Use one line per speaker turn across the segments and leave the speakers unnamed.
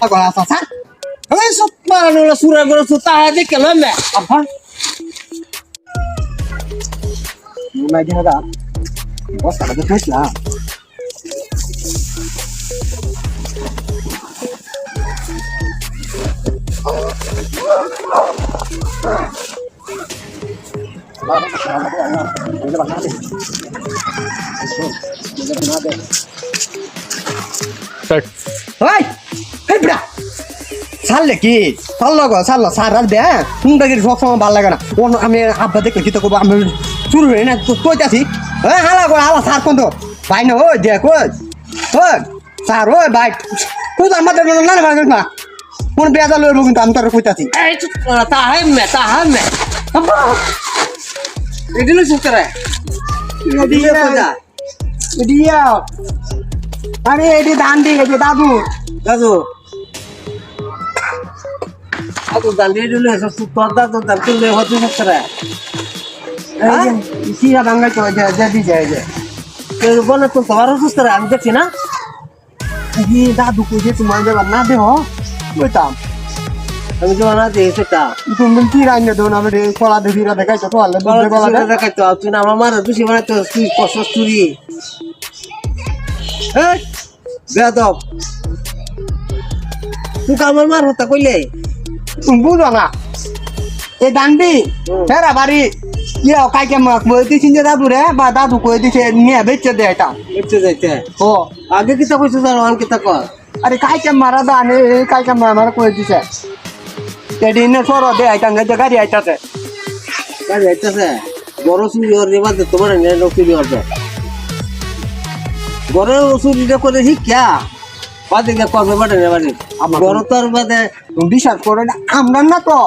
Agora ela tá.
Olha só, mano, ela sura agora tu tá ali que lama.
Apa? Não vai dar nada. Nossa, ela depois lá. Ya. Certo. Vai! Bra! ছাড়লে কি? ছাড়লো গো ছাড়লো সার আর দে কোনটা কি সব সময় ভালো লাগে না? অন্য আমি আব্বা দেখলে কি তো করব? আমি শুরু হয়ে না তো কইতাছি। হ্যাঁ হালা গো হালা সার কোন তো ভাই না ওই দেখ ওই ওই সার ওই ভাই। কোথার মাথায় না না ভাই না। কোন বেজা লইব কিন্তু আমি তোর কইতাছি।
taja me. Ini lu suka
দিয়া আরে এটি ধান দিয়ে গেছে দাদু।
দাদু। দাদু দাঁড়িয়ে দিলে এসব তোর দাদু দাঁড়িয়ে হতে সুতরা
সিরা ভাঙ্গা তো যে দিছে এই যে
বলে তো তোমার সুতরা আমি দেখছি না?
এই দাদু কইছে তোমার দেবার না দেহ? কইতাম
আমি তো না দিয়ে সেটা?
তুমি কি রান্না দেন আমি কলা দেখিরা দেখাইছো তো আল্লাহ কলা দেখ
দেখাই তো তুই না আমার মারা তুই মানে তো তুই কষ্ট চুরি এই বেদব তুই তো আমার মার হতা কইলে
বুঝো না এই দান্ডি
হুম।
ফেরা বাড়ি ইয়া কাইকে মাক দিছিন যে দাদু রে বা দাদু কই দিছে নিয়ে বেচে দে এটা
দেখতে যাইতে
ও
আগে কিতা কইছো জানো আন কিতা কর
আরে কাইকে মারা দানে কাইকে মারা কই দিছে এডি নে সর দে আইতা নে গাড়ি আইতাছে
কাজ যাইতেছে বড় চুরি ওর এবার তোমার এনে চুরি হবে বড় চুরিটা করে শিক্ষা গিয়ে করবে বাটে নে বাড়ি।
আমার-
বড় তোর বাদে
তুমি বিশ্বাস করো না আমরা না তো।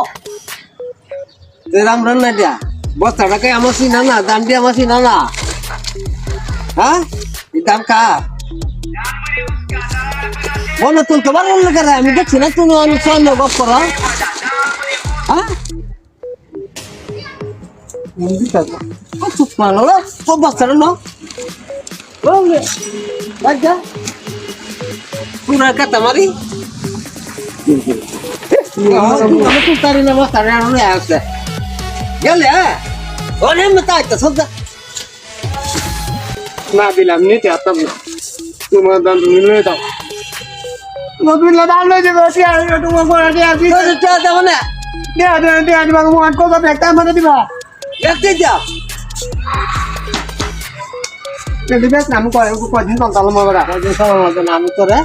রাম রান্না দিয়া বস্তাটাকে আমার চিনা না দাম দিয়ে আমার চিনা না? হ্যাঁ? এই দাম কার? মনে তুলতে পারলাম না কেন আমি দেখছি না তুমি অনেক সন্দেহ গপ করো। হ্যাঁ?
তুমি করো।
চুপ মানো সব বাচ্চারা না রাজা পুরা কাটা মারি। আমি তো তারি না বাচ্চারা আনো আসছে গেলে অনেক মেতা আইতা সব
না দিলাম নিতে আসতাম না। তোমার দাম তুমি লয়ে দাও নতুন দাম লয়ে যাবে কি আর তোমার পরে দিয়ে আসি
দেবো না।
দিয়া দিয়া দিয়া দিবা তোমার কত একটা মানে দিবা।
যা
যদি বেশ নাম করে কয়দিন সন্তান মারা
কদিন সময় মতো না আমি তোরে?